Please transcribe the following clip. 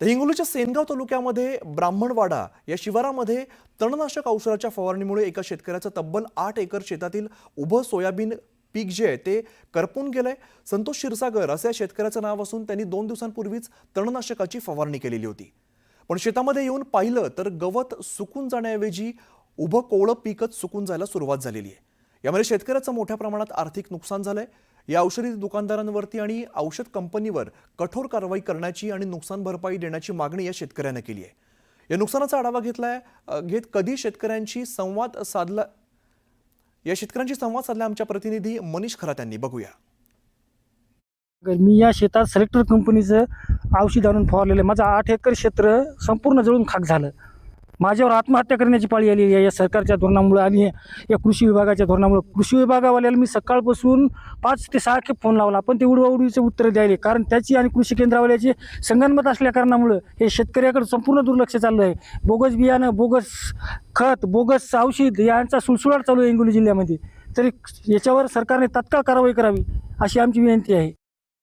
तर हिंगोलीच्या सेनगाव तालुक्यामध्ये ब्राह्मणवाडा या शिवारामध्ये तणनाशक औषधाच्या फवारणीमुळे एका शेतकऱ्याचं तब्बल आठ एकर शेतातील उभं सोयाबीन पीक जे आहे ते करपून गेलंय. संतोष क्षीरसागर असं या शेतकऱ्याचं नाव असून त्यांनी दोन दिवसांपूर्वीच तणनाशकाची फवारणी केलेली होती. पण शेतामध्ये येऊन पाहिलं तर गवत सुकून जाण्याऐवजी उभं कोवळं पीकच सुकून जायला सुरुवात झालेली आहे. यामध्ये शेतकऱ्याचं मोठ्या प्रमाणात आर्थिक नुकसान झालंय. या औषधी दुकानदारांवरती आणि औषध कंपनीवर कठोर कारवाई करण्याची आणि नुकसान भरपाई देण्याची मागणी या शेतकऱ्यानं केली आहे. या नुकसानाचा आढावा घेतलाय घेत कधी शेतकऱ्यांशी संवाद साधला या शेतकऱ्यांशी संवाद साधला आमच्या प्रतिनिधी मनीष खरात यांनी. बघूया. मी या शेतात सेलेक्टर कंपनीचं औषध आणून फवारलेलं आहे. माझं आठ एकर क्षेत्र संपूर्ण जळून खाक झालं. माझ्यावर आत्महत्या करण्याची पाळी आली आहे. या सरकारच्या धोरणामुळे आणि या कृषी विभागाच्या धोरणामुळे कृषी विभागावाल्याला मी सकाळपासून पाच ते सहा खेप फोन लावला. पण ते उडवाउडीचे उत्तर द्यायले. कारण त्याची आणि कृषी केंद्रावाल्याची संगनमत असल्या कारणामुळं हे शेतकऱ्याकडे संपूर्ण दुर्लक्ष चाललं आहे. बोगस बियाणं बोगस खत बोगस औषध यांचा सुळसुळाट चालू आहे हिंगोली जिल्ह्यामध्ये. तरी याच्यावर सरकारने तात्काळ कारवाई करावी अशी आमची विनंती आहे.